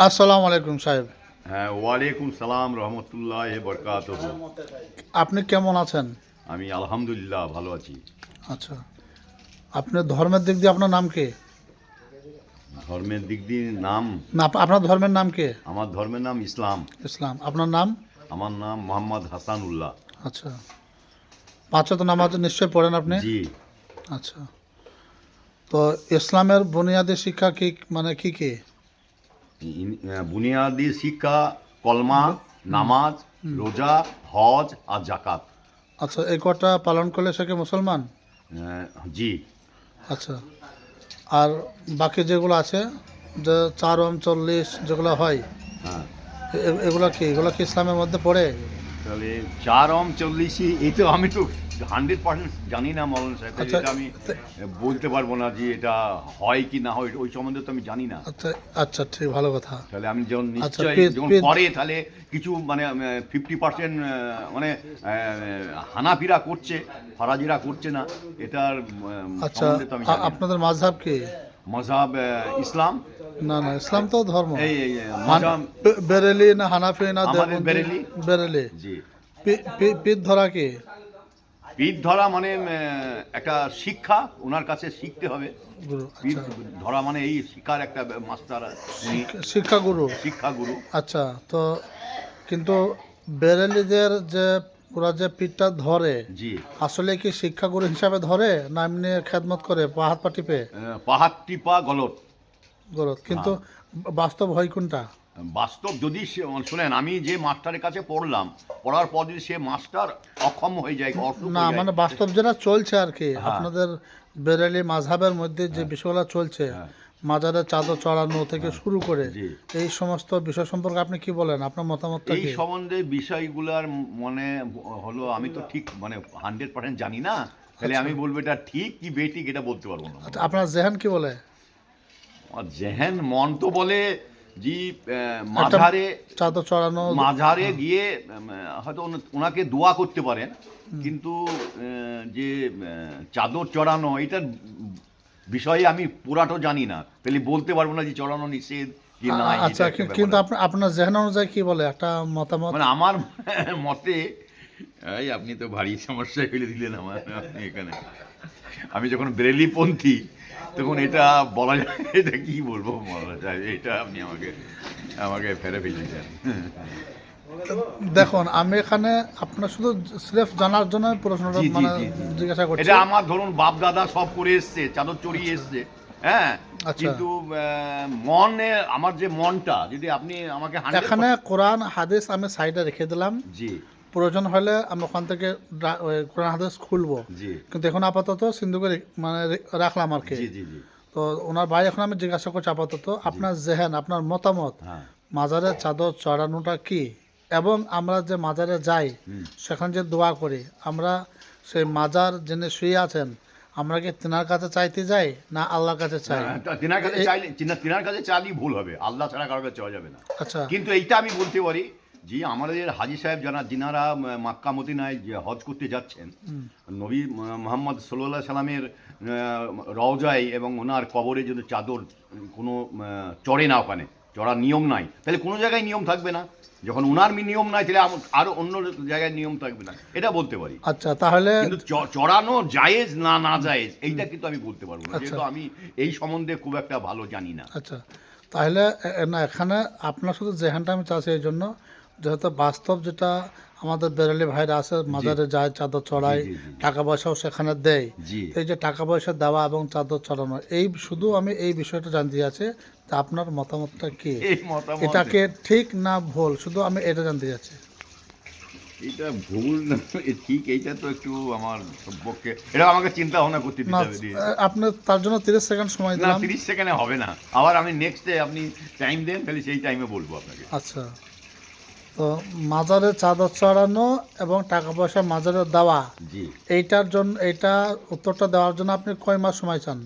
আসসালামু আলাইকুম সাহেব। হ্যাঁ ওয়ালাইকুম সালাম রহমতুল্লাহ বরকাত আপনি কেমন আছেন? আমি আলহামদুলিল্লাহ ভালো আছি। আচ্ছা। আপনি ধর্মের দিক দিয়ে আপনার নাম কে? ধর্মের দিক দিয়ে নাম? না আপনার ধর্মের নাম কে? আমার ধর্মের নাম ইসলাম। ইসলাম। আপনার নাম? আমার নাম মোহাম্মদ হাসান উল্লাহ আচ্ছা পাঁচত নামাজ নিশ্চয় পড়েন আপনি? জি। আচ্ছা। তো ইসলামের বুনিয়াদী শিক্ষা কি মানে কি কি? বুনিয়াদি শিক্ষা কলমা নামাজ রোজা হজ আর জাকাত আচ্ছা এই কটা পালন করলে সেকে মুসলমান? জি। আচ্ছা আর বাকি যেগুলো আছে যে চার ওম চল্লিশ যেগুলো হয় হ্যাঁ। এগুলো কি? এগুলো কি ইসলামের মধ্যে পড়ে? তাহলে চার অম চল্লিশই এই তো আমি তো হান্ড্রেড পার্সেন্ট জানি না মৌলানা সাহেব আচ্ছা, এটা আমি বলতে পারব না যে এটা হয় কি না হয় ওই সম্বন্ধে তো আমি জানি না। আচ্ছা আচ্ছা ঠিক ভালো কথা। তাহলে আমি যখন আচ্ছা, নিশ্চয়ই যখন করে তাহলে কিছু মানে ফিফটি পার্সেন্ট মানে হানাফিরা করছে ফরাজিরা করছে না এটার আচ্ছা। আপনাদের মাঝহাব কি? মজাব ইসলাম? না না ইসলাম তো ধর্ম। এই বেরেলি না হানাফি না বেরেলি। বেরেলি। জি। পি- পি- পিঠ ধরা কি? পিঠ ধরা মানে একটা শিক্ষা ওনার কাছে শিখতে হবে। পিঠ আচ্ছা। ধরা মানে এই শিক্ষার একটা মাস্টার উনি শিক্ষা গুরু শিক্ষা গুরু আচ্ছা তো কিন্তু বেরেলিদের যে ওরা যে পিঠটা ধরে। জি। আসলে কি শিক্ষাগুরু হিসাবে ধরে না এমনি খেদমত করে পা হাত পা টিপে? পাহাড় টিপা গলত। গরত কিন্তু বাস্তব হয় কোনটা? বাস্তব যদি সে- শোনেন আমি যে মাস্টারের কাছে পড়লাম পড়ার পর যদি সে মাস্টার অক্ষম হয়ে যায় না মানে বাস্তব যেটা চলছে আর কি হ্যাঁ। আপনাদের বেরেলি মাঝহাবের মধ্যে যে বিষয়গুলো চলছে হ্যাঁ। মাজারে চাদর চড়ানো থেকে শুরু করে এই সমস্ত বিষয় সম্পর্কে আপনি কি বলেন? আপনার মতামত এই সম্বন্ধে বিষয়গুলোর মানে হলো আমি তো ঠিক মানে হান্ড্রেড পার্সেন্ট জানি না। তাহলে আমি বলব এটা ঠিক কি বেঠিক এটা বলতে পারব না। আচ্ছা, আপনার জেহান কি বলে? জেহেন মন তো বলে জি মাঝারে চাদর চড়ানো মাঝারে গিয়ে হয়তো ওনাকে দোয়া করতে পারেন। কিন্তু যে চাদর চড়ানো এটার বিষয়ে আমি পুরাটো জানি না। তাহলে বলতে পারব না যে চড়ানো নিষেধ কি না আচ্ছা কিন্তু আপনার আপনার জেহান অনুযায়ী কি বলে? একটা মতামত? মানে আমার মতে এই আপনি তো ভারী সমস্যায় ফেলে দিলেন আমার আপনি এখানে। আমি যখন বেরেলিপন্থী তখন এটা বলা যায় এটা কি বলব বলা যায়? এটা আপনি আমাকে আমাকে ফেরে ফেলেছেন দেখুন আমি এখানে আপনার শুধু স্রেফ জানার জন্য প্রশ্নটা মানে। জিজ্ঞাসা করছি। এটা আমার ধরুন বাপ দাদা সব করে এসছে চাদর চড়িয়ে এসছে হ্যাঁ? আচ্ছা। কিন্তু মনে আমার যে মনটা যদি আপনি আমাকে এখানে কোরআন হাদিস আমি সাইডে রেখে দিলাম। জি। প্রয়োজন হলে আমি ওখান থেকে কোরআন হাদিস খুলবো। কিন্তু এখন আপাতত সিন্ধু করে মানে রাখলাম আর কি। তো ওনার ভাই এখন আমি জিজ্ঞাসা করছি আপাতত আপনার জেহেন আপনার মতামত হ্যাঁ। মাজারে চাদর চড়ানোটা কি? এবং আমরা যে মাজারে যাই। সেখানে যে দোয়া করি আমরা সেই মাজার যিনি শুয়ে আছেন আমরা কি তেনার কাছে চাইতে যাই না আল্লাহর কাছে চাই? তিনার কাছে চাইলে তিনা- তিনার কাছে চাইলেই ভুল হবে। আল্লাহ ছাড়া কারোর কাছে চাওয়া যাবে না। আচ্ছা। কিন্তু এইটা আমি বলতে পারি যে আমাদের হাজি সাহেব যারা যিনারা আহ, মাক্কা মদিনায় যে হজ করতে যাচ্ছেন নবী মোহাম্মদ সাল্লাহ সাল্লামের রওজায় এবং ওনার কবরে যদি চাদর কোনো চড়ে না ওখানে চড়ার নিয়ম নাই। তাহলে কোনো জায়গায় নিয়ম থাকবে না। যখন ওনার নিয়ম নাই তাহলে আরও অন্য জায়গায় নিয়ম থাকবে না। এটা বলতে পারি। আচ্ছা তাহলে কিন্তু চড়ানো জায়েজ না না জায়েজ এইটা কিন্তু আমি বলতে পারব না। আচ্ছা। যেহেতু আমি এই সম্বন্ধে খুব একটা ভালো জানি না। আচ্ছা তাহলে না এখানে আপনার সাথে জেহানটা আমি চাচ্ছি এই জন্য। যেহেতু বাস্তব যেটা আমাদের বেরেলি ভাইরা আছে মাজারে যায় চাদর চড়ায়। টাকা পয়সাও সেখানে দেয়। এই যে টাকা পয়সা দেওয়া এবং চাদর চড়ানো এই শুধু আমি এই বিষয়টা জানতে চাচ্ছি তা আপনার মতামতটা কি? এটাকে ঠিক না ভুল? শুধু আমি এটা জানতে চাচ্ছি এটা ভুল না ঠিক এইটা তো একটু আমার পক্ষে এটা আমাকে চিন্তা ভাবনা করতে না দিতে হবে দিয়ে। আপনি তার জন্য তিরিশ সেকেন্ড সময় না দিলাম। তিরিশ সেকেন্ডে হবে না। আবার আমি নেক্সট ডে আপনি টাইম দেন তাহলে সেই টাইমে বলব আপনাকে। আচ্ছা। তো মাজারে চাদর চড়ানো এবং টাকা পয়সা মাজারে দেওয়া জি। এইটার জন্য এইটা উত্তরটা দেওয়ার জন্য আপনি কয় মাস সময় চান?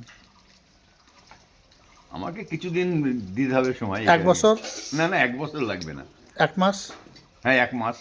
আমাকে কিছুদিন দিতে হবে সময়। এক বছর? না না এক বছর লাগবে না। এক মাস? হ্যাঁ এক মাস।